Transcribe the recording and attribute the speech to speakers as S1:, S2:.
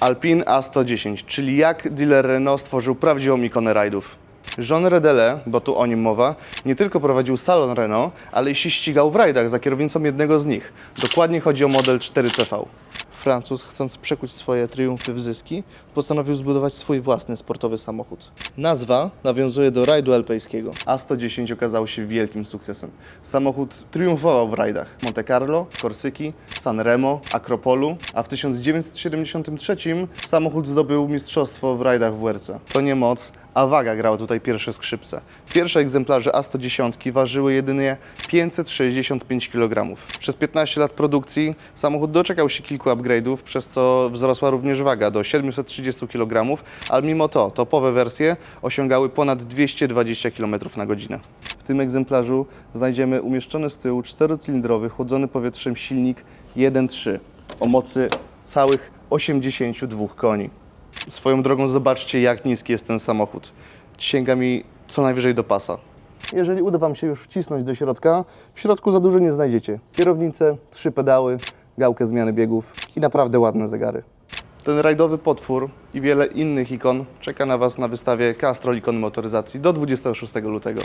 S1: Alpine A110, czyli jak dealer Renault stworzył prawdziwą ikonę rajdów. Jean Redele, bo tu o nim mowa, nie tylko prowadził salon Renault, ale i się ścigał w rajdach za kierownicą jednego z nich. Dokładnie chodzi o model 4CV. Francuz, chcąc przekuć swoje triumfy w zyski, postanowił zbudować swój własny sportowy samochód. Nazwa nawiązuje do rajdu alpejskiego. A110 okazał się wielkim sukcesem. Samochód triumfował w rajdach Monte Carlo, Korsyki, San Remo, Akropolu, a w 1973 samochód zdobył mistrzostwo w rajdach WRC. To nie moc, a waga grała tutaj pierwsze skrzypce. Pierwsze egzemplarze A110 ważyły jedynie 565 kg. Przez 15 lat produkcji samochód doczekał się kilku upgrade'ów, przez co wzrosła również waga do 730 kg, ale mimo to topowe wersje osiągały ponad 220 km na godzinę. W tym egzemplarzu znajdziemy umieszczony z tyłu czterocylindrowy, chłodzony powietrzem silnik 1.3 o mocy całych 82 koni. Swoją drogą zobaczcie, jak niski jest ten samochód. Sięga mi co najwyżej do pasa. Jeżeli uda Wam się już wcisnąć do środka, w środku za dużo nie znajdziecie. Kierownicę, trzy pedały, gałkę zmiany biegów i naprawdę ładne zegary. Ten rajdowy potwór i wiele innych ikon czeka na Was na wystawie Castrol Ikon Motoryzacji do 26 lutego.